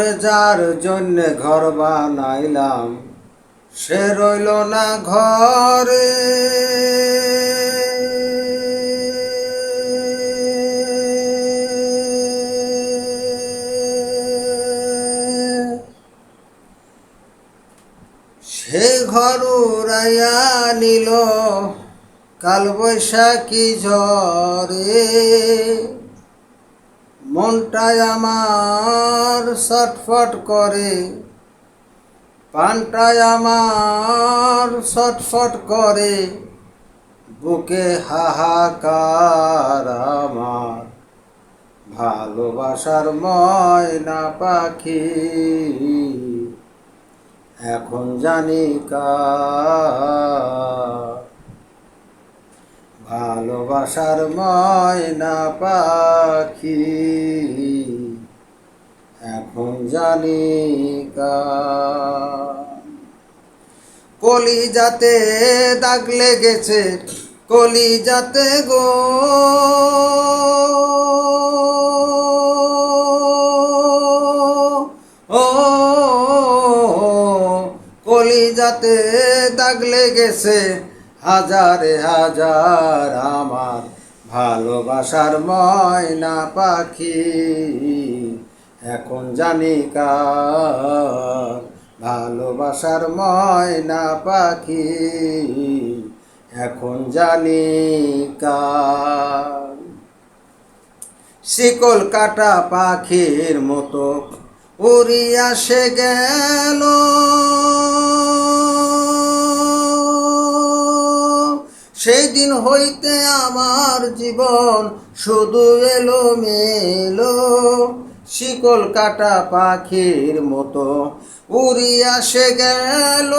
ওরে যার জন্য ঘর বানাইলাম, সে রইল না ঘরে। সে ঘর উড়াইয়া নিল, কাল বৈশাখী ঝরে। মনটায় আমার ছটফট করে পানটায় আমার ছটফট করে, বুকে হাহাকার আমার, ভালোবাসার ময়না পাখি। এখন জানি কার ভালোবাসার ময়না পাখি। এখন জানি কলি যাতে দাগ লেগেছে কলি যাতে গো। ও কলি যাতে দাগ লেগেছে হাজারে হাজার আমার ভালোবাসার ময়না পাখি। এখন জানি কার ভালোবাসার ময়না পাখি। এখন জানি কার। শিকল কাটা পাখির মতো উড়িয়া সে গেল জীবন শুধু এলো মেলো শিকল কাটা পাখির মতো উড়িয়া সে গেল।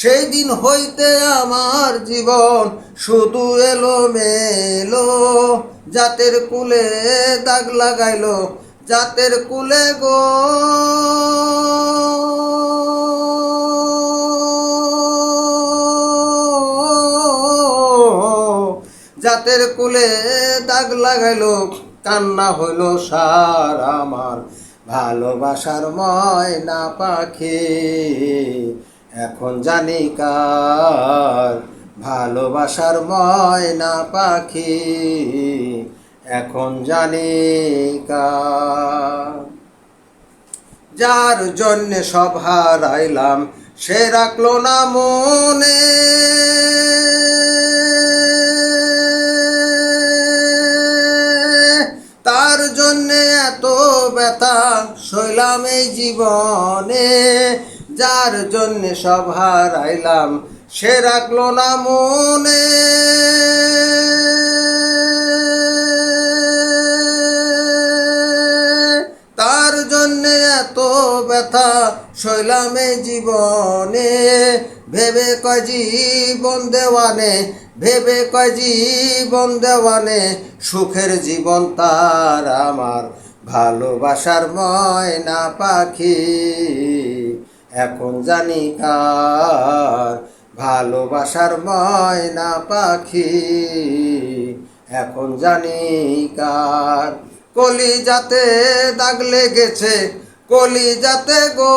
সেই দিন হইতে আমার জীবন শুধু এলো মেলো জাতের কুলে দাগ লাগাইলো, জাতের কুলে গো জাতের কুলে দাগ লাগাইলো, কান্না হইল সার আমার। ভালোবাসার ময়না পাখি, এখন জানি কার। ভালোবাসার ময়না পাখি, এখন জানি কার। যার জন্যে সব হারাইলাম, সে রাখল না মনে। ব্যথা সইলাম এই জীবনে, যার জন্যে সব হারাইলাম, সে রাখল না মনে। তার জন্যে এত ব্যথা সইলামে জীবনে, ভেবে কয় জীবন দেওয়ানে, ভেবে কয় জীবন দেওয়ানে, সুখের জীবন তার আমার। ভালোবাসার ময়না পাখি। এখন জানি কার ভালোবাসার ময়না পাখি। এখন জানি কার কলি যাতে দাগ লেগেছে কলি যাতে গো।